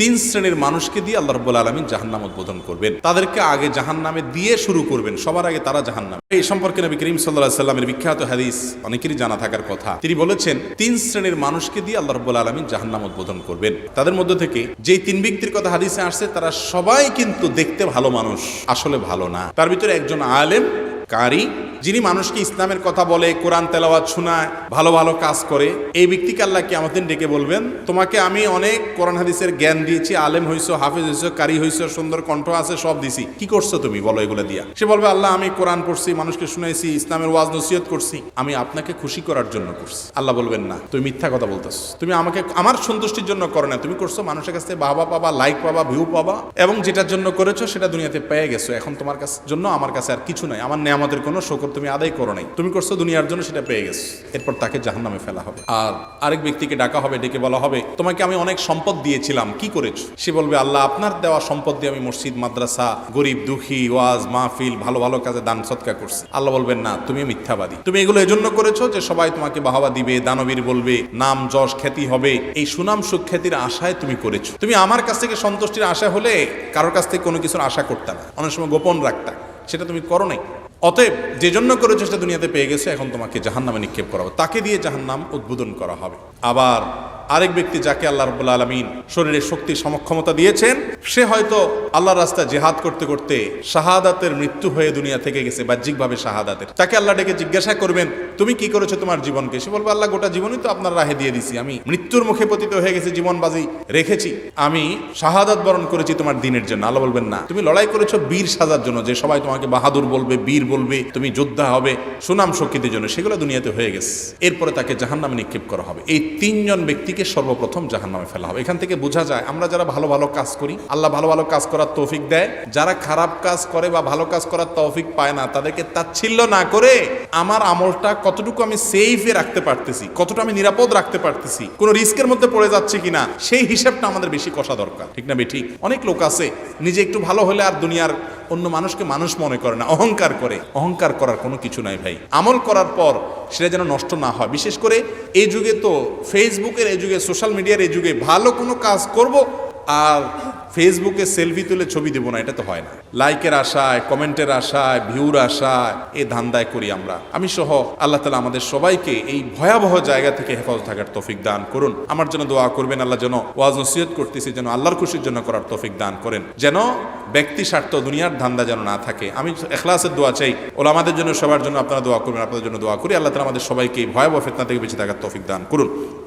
তিন শ্রেণির মানুষকে দিয়ে আল্লাহ রব্বুল আলমিন জাহান্নাম উদ্বোধন করবেন। তাদেরকে আগে জাহান্নামে দিয়ে শুরু করবেন। সবার আগে তারা জাহান্নাম। এই সম্পর্কে নবী করিম সাল্লাহ সাল্লামের বিখ্যাত হাদিস অনেকেরই জানা থাকার কথা। তিনি বলেছেন, তিন শ্রেণির মানুষকে দিয়ে আল্লাহ রব্বুল আলমিন জাহান্নাম উদ্বোধন করবেন। তাদের মধ্যে থেকে যেই তিন ব্যক্তির কথা হাদিসে আসছে, তারা সবাই কিন্তু দেখতে ভালো মানুষ, আসলে ভালো না। তার ভিতরে একজন আলেম কারি যিনি মানুষকে ইসলামের কথা বলে, কোরআন তেলাওয়াত শোনায়, ভালো ভালো কাজ করে, এই ব্যক্তিকে আল্লাহ কি আমাদের ডেকে বলবেন, তোমাকে আমি অনেক কোরআন হাদিসের জ্ঞান দিয়েছি, আলেম হইছো, হাফিজ হইছো, কারি হইছো, সুন্দর কণ্ঠ আছে, সব দিছি। কি করছ তুমি? বলো এগুলো দিয়া। সে বলবে, আল্লাহ, আমি কোরআন পড়ছি, মানুষকে শুনাইছি, ইসলামের ওয়াজ নসিহত করছি, আমি আপনাকে খুশি করার জন্য করছি। আল্লাহ বলবেন, না, তুমি মিথ্যা কথা বলতেছো। তুমি আমাকে, আমার সন্তুষ্টির জন্য করো না। তুমি করছ, মানুষের কাছে বাবা পাবা লাইক পাবা ভিউ পাবা, এবং যেটার জন্য করেছ, সেটা দুনিয়াতে পেয়ে গেছো। এখন তোমার কাছে, জন্য আমার কাছে আর কিছু নাই। আমার নেয়ামতের কোনো শকর তুমি আদায় করো নাই। তুমি করছ দুনিয়ার জন্য, সেটা পেয়ে গেছো। এরপর তাকে জাহান্নামে ফেলা হবে। আর আরেক ব্যক্তিকে ডাকা হবে, ডেকে বলা হবে, তোমাকে আমি অনেক সম্পদ দিয়েছিলাম, কি করেছ? সে বলবে, আল্লাহ, আপনার দেওয়া সম্পদ দিয়ে আমি মসজিদ, মাদ্রাসা, গরিব, দুঃখী, ওয়াজ, মাহফিল, ভালো ভালো কাজে দান, সৎকার করছি। আল্লাহ বলবেন, না, তুমি মিথ্যাবাদী। তুমি এগুলো এজন্য করেছ যে সবাই তোমাকে বাহাবা দিবে, দানবীর বলবে, নাম, যশ, খ্যাতি হবে। এই সুনাম সুখ্যাতির আশায় তুমি করেছ। তুমি আমার কাছ থেকে সন্তুষ্টির আশা হলে কারোর কাছ থেকে কোনো কিছুর আশা করতে না। অনেক সময় গোপন রাখতা সেটা তুমি করো নাই। অতএব যে জন্য করেছ সেটা দুনিয়াতে পেয়ে গেছে, এখন তোমাকে জাহান্নামে নিক্ষেপ করা হবে। তাকে দিয়ে জাহান্নাম উদ্বোধন করা হবে। আবার আরেক ব্যক্তি যাকে আল্লাহ রবুল্লা আলমিন শরীরে শক্তি, সমক্ষমতা দিয়েছেন, সে হয়তো আল্লাহর রাস্তায় জেহাদ করতে করতে শাহাদাতের মৃত্যু হয়ে দুনিয়া থেকে গেছে, বাহ্যিকভাবে শাহাদাতের। তাকে আল্লাহ ডেকে জিজ্ঞাসা করবেন, তুমি কি করেছ তোমার জীবনকে? সে বলবে, আল্লাহ, গোটা জীবনই তো আপনার রাহে দিয়ে দিছি। আমি মৃত্যুর মুখে পতিত হয়ে গেছে, জীবনবাজি রেখেছি। আমি শাহাদাত বরণ করেছি তোমার দিনের জন্য। আল্লাহ বলবেন, না, তুমি লড়াই করেছ বীর সাজার জন্য, যে সবাই তোমাকে বাহাদুর বলবে, বীর বলবে, তুমি যোদ্ধা হবে, সুনাম শক্তিদের জন্য। সেগুলো দুনিয়াতে হয়ে গেছে। এরপরে তাকে জাহান্নামে নিক্ষেপ করা হবে। এই তিনজন ব্যক্তিকে সর্বপ্রথম জাহান্নামে ফেলা হবে। এখান থেকে বোঝা যায়, আমরা যারা ভালো ভালো কাজ করি, আল্লাহ ভালো ভালো কাজ করার তৌফিক দেয়। যারা খারাপ কাজ করে বা ভালো কাজ করার তৌফিক পায় না, তাদেরকে তাচ্ছিল্য না করে আমার আমলটা কতটুকু আমি সেফে রাখতে পারতেছি, কতটা আমি নিরাপদ রাখতে পারতেছি, কোনো রিস্কের মধ্যে পড়ে যাচ্ছে কিনা, সেই হিসাবটা আমাদের বেশি কষা দরকার। ঠিক না ঠিক অনেক লোক আছে, নিজে একটু ভালো হলে আর দুনিয়ার অন্য মানুষকে মানুষ মনে করে না, অহংকার করে। অহংকার করার কোনো কিছু নাই ভাই। আমল করার পর সেটা যেন নষ্ট না হয়। বিশেষ করে এই যুগে তো ফেসবুকের, এই যুগে সোশ্যাল মিডিয়ার, এই যুগে ভালো কোনো কাজ করব আর ফেসবুকে সেলফি তুলে ছবি দেবো না, এটা তো হয় না। লাইকের আশায়, কমেন্টের আশায়, ভিউর আশায় এ ধান্দায় করি আমরা। আমি সহ আল্লাহ তালা আমাদের সবাইকে এই ভয়াবহ জায়গা থেকে হেফাজত থাকার তৌফিক দান করুন। আমার জন্য দোয়া করবেন, আল্লাহ যেন ওয়াজ নসিহত করতেছি, যেন আল্লাহর খুশির জন্য করার তৌফিক দান করেন। যেন ব্যক্তি স্বার্থ দুনিয়ার ধান্দা যেন না থাকে। আমি এখলাসের দোয়া চাই। ওলা আমাদের জন্য সবার জন্য আপনারা দোয়া করবেন, আপনাদের জন্য দোয়া করি। আল্লাহ তালা আমাদের সবাইকে ভয়াবহ ফেতনা থেকে বেঁচে থাকার তফিক দান করুন।